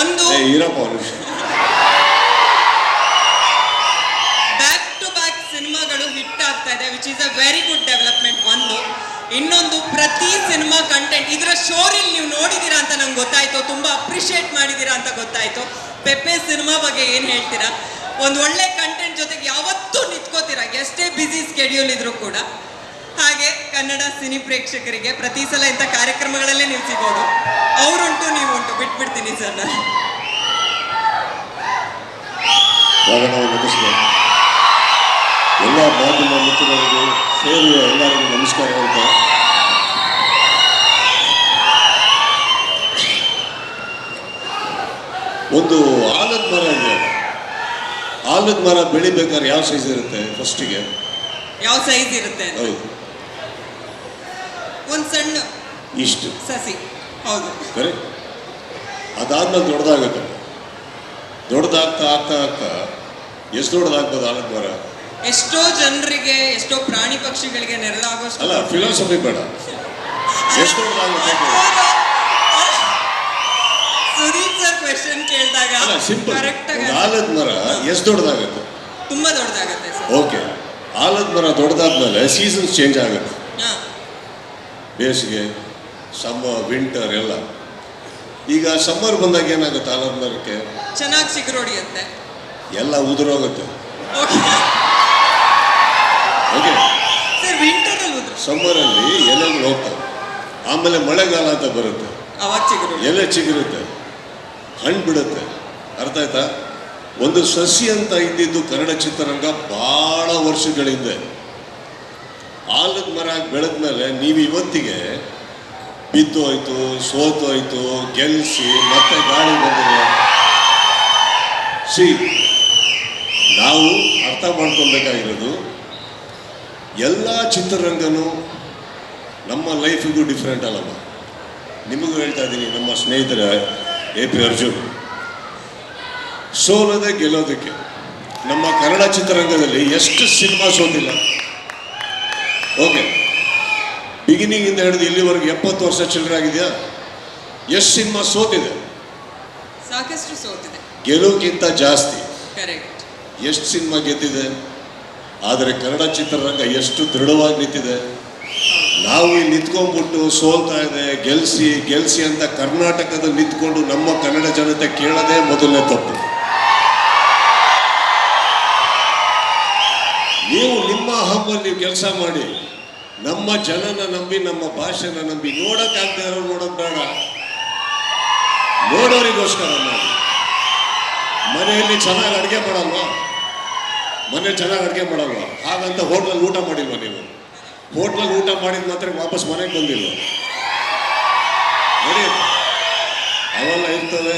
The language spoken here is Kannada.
ಒಂದು ಏ ಇರಪ್ಪ ಒಂದು ನಿಮಿಷ ಬ್ಯಾಕ್ ಟು ಬ್ಯಾಕ್ ಸಿನಿಮಾಗಳು ಹಿಟ್ ಆಗ್ತಾ ಇದೆ which is a very good development ಒಂದು. ಇನ್ನೊಂದು ಪ್ರತಿ ಸಿನಿಮಾ ಕಂಟೆಂಟ್ ಇದರ ಶೋರಿಲ್ ನೀವು ನೋಡಿದೀರಾ ಅಂತ ನಂಗೆ ಗೊತ್ತಾಯ್ತು ತುಂಬಾ ಅಪ್ರಿಷಿಯೇಟ್ ಮಾಡಿದೀರಾ ಅಂತ ಗೊತ್ತಾಯ್ತು. ಪೆಪ್ಪೆ ಸಿನಿಮಾ ಬಗ್ಗೆ ಏನು ಹೇಳ್ತೀರಾ? ಒಂದು ಒಳ್ಳೆ ಕಂಟೆಂಟ್ ಜೊತೆಗೆ ಯಾವತ್ತೂ ನಿಂತ್ಕೋತೀರಾ ಎಷ್ಟೇ ಬ್ಯುಸಿ ಸ್ಕೆಡ್ಯೂಲ್ ಇದ್ರೂ ಕೂಡ. ಹಾಗೆ ಕನ್ನಡ ಸಿನಿ ಪ್ರೇಕ್ಷಕರಿಗೆ ಪ್ರತಿ ಸಲ ಇಂಥ ಕಾರ್ಯಕ್ರಮಗಳಲ್ಲೇ ನೀವು ಸಿಗೋದು ಅವರುಂಟು ನೀವುಂಟು. ಬಿಟ್ಬಿಡ್ತೀನಿ ಸರ್. ನಾನು ಎಲ್ಲ ಮಾಧ್ಯಮ ಮಿತ್ರರಿಗೂ ಸೇರುವ ಎಲ್ಲರಿಗೂ ನಮಸ್ಕಾರ ಅಂತ. ಒಂದು ಆಲದ ಮರ ಇದೆ. ಆಲದ ಮರ ಬೆಳಿಬೇಕಾದ್ರೆ ಯಾವ ಸೈಜ್ ಇರುತ್ತೆ ಫಸ್ಟಿಗೆ ಯಾವ ಸೈಜ್ ಇರುತ್ತೆ ಹೌದು. ಒಂದು ಸಣ್ಣ ಇಷ್ಟು. ಸಸಿ. ಹೌದು. ಕರೆಕ್ಟ್ ಅದಾದ್ಮೇಲೆ ದೊಡ್ಡದಾಗುತ್ತೆ. ದೊಡ್ಡದಾಗ್ತಾ ಆಗ್ತಾ ಆಗ್ತಾ ಎಷ್ಟು ದೊಡ್ಡದಾಗ್ಬೋದು ಆಲದ ಮರ ಎಷ್ಟೋ ಜನರಿಗೆ ಎಷ್ಟೋ ಪ್ರಾಣಿ ಪಕ್ಷಿಗಳಿಗೆ ನೆರಳಾಗೋ ಅಲ್ಲ ಫಿಲಾಸಫಿ ಬೇಡ. ಎಷ್ಟು ದೊಡ್ಡದಾಗುತ್ತೆ ಸುದೀಪ್ ಸರ್ ಕ್ವೆಶನ್ ಕೇಳಿದಾಗ ಸಿಂಪಲ್ ಕರೆಕ್ಟ್ ಆಲದ ಮರ ಎಷ್ಟು ದೊಡ್ಡದಾಗುತ್ತೆ? ತುಂಬಾ ದೊಡ್ಡದಾಗತ್ತೆ ಸರ್ ಓಕೆ. ಆಲದ ಮರ ದೊಡ್ಡದಾದ್ಮೇಲೆ ಸೀಸನ್ಸ್ ಚೇಂಜ್ ಆಗುತ್ತೆ. ಹಾ. ಬೇಸಿಗೆ ಸಮ್ಮರ್ ವಿಂಟರ್ ಎಲ್ಲ. ಈಗ ಸಮ್ಮರ್ ಬಂದಾಗ ಏನಾಗುತ್ತೆ ಆಲಂಬರಕ್ಕೆ ಚೆನ್ನಾಗಿ ಚಿಗುರೊಡಿಯುತ್ತೆ ಎಲ್ಲ ಉದುರೋಗುತ್ತೆ. ಓಕೆ ಓಕೆ ಸರ್ ವಿಂಟರ್ ಅಲ್ಲಿ ಉದ್ರು ಸಮ್ಮರಲ್ಲಿ ಎಲೆಗಳು ಹೋಗ್ತವೆ. ಆಮೇಲೆ ಮಳೆಗಾಲ ಅಂತ ಬರುತ್ತೆ. ಅವಾಗ ಚಿಗುರು ಎಲೆ ಚಿಗುರುತ್ತೆ. ಹಣ್ಣು ಬಿಡುತ್ತೆ. ಅರ್ಥ ಆಯ್ತಾ? ಒಂದು ಸಸಿ ಅಂತ ಇದ್ದಿದ್ದು ಕನ್ನಡ ಚಿತ್ರರಂಗ ಬಹಳ ವರ್ಷಗಳಿದೆ. ಆಲದ ಮರ ಬೆಳೆದ್ಮೇಲೆ ನೀವು ಇವತ್ತಿಗೆ ಬಿದ್ದು ಹೋಯ್ತು ಸೋತು ಹೋಯ್ತು ಗೆಲ್ಲಿಸಿ ಮತ್ತೆ ಗಾಳಿ ಬಂದಿದೆ. ಸಿ ನಾವು ಅರ್ಥ ಮಾಡ್ಕೊಳ್ಬೇಕಾಗಿರೋದು, ಎಲ್ಲ ಚಿತ್ರರಂಗನೂ ನಮ್ಮ ಲೈಫಿಗೂ ಡಿಫ್ರೆಂಟ್ ಅಲ್ಲಮ್ಮ. ನಿಮಗೂ ಹೇಳ್ತಾ ಇದ್ದೀನಿ, ನಮ್ಮ ಸ್ನೇಹಿತರ, ಎ ಪಿ ಅರ್ಜುನ್. ಸೋಲದೆ ಗೆಲ್ಲೋದಕ್ಕೆ, ನಮ್ಮ ಕನ್ನಡ ಚಿತ್ರರಂಗದಲ್ಲಿ ಎಷ್ಟು ಸಿನಿಮಾ ಸೋತಿಲ್ಲ. ಓಕೆ. ಬಿಗಿನಿಂಗಿಂದ ಹಿಡಿದು ಇಲ್ಲಿವರೆಗೆ ಎಪ್ಪತ್ತು ವರ್ಷ ಚಿಲ್ಲರೆ ಆಗಿದೆಯಾ ಎಷ್ಟು ಸಿನಿಮಾ ಸೋತಿದೆ? ಸಾಕಷ್ಟು ಸೋತಿದೆ. ಗೆಲುವುಕ್ಕಿಂತ ಜಾಸ್ತಿ. ಎಷ್ಟು ಸಿನಿಮಾ ಗೆದ್ದಿದೆ? ಆದರೆ ಕನ್ನಡ ಚಿತ್ರರಂಗ ಎಷ್ಟು ದೃಢವಾಗಿ ನಿಂತಿದೆ. ನಾವು ಇಲ್ಲಿ ನಿಂತ್ಕೊಂಡ್ಬಿಟ್ಟು ಸೋಲ್ತಾ ಇದೆ ಗೆಲ್ಸಿ ಗೆಲ್ಸಿ ಅಂತ ಕರ್ನಾಟಕದಲ್ಲಿ ನಿಂತ್ಕೊಂಡು ನಮ್ಮ ಕನ್ನಡ ಜನತೆ ಕೇಳೋದೇ ಮೊದಲನೇ ತಪ್ಪು. ನೀವು ನಿಮ್ಮ ಹಬ್ಬಲ್ಲಿ ನೀವು ಕೆಲಸ ಮಾಡಿ. ನಮ್ಮ ಜನನ ನಂಬಿ, ನಮ್ಮ ಭಾಷೆನ ನಂಬಿ, ನೋಡಕ್ಕಾಗದೆ ಇರೋ ನೋಡೋದು ಬೇಡ. ನೋಡೋರಿಗೋಸ್ಕರ ಮಾಡಿ ಮನೆಯಲ್ಲಿ ಚೆನ್ನಾಗಿ ಅಡುಗೆ ಮಾಡಲ್ವಾ? ಮನೆ ಚೆನ್ನಾಗಿ ಅಡುಗೆ ಮಾಡಲ್ವಾ? ಹಾಗಂತ ಹೋಟ್ಲಲ್ಲಿ ಊಟ ಮಾಡಿಲ್ವ ನೀವು? ಹೋಟ್ಲಲ್ಲಿ ಊಟ ಮಾಡಿದ ಮಾತ್ರ ವಾಪಸ್ ಮನೆಗೆ ಬಂದಿಲ್ಲ ನೋಡಿ, ಅವೆಲ್ಲ ಇರ್ತವೆ.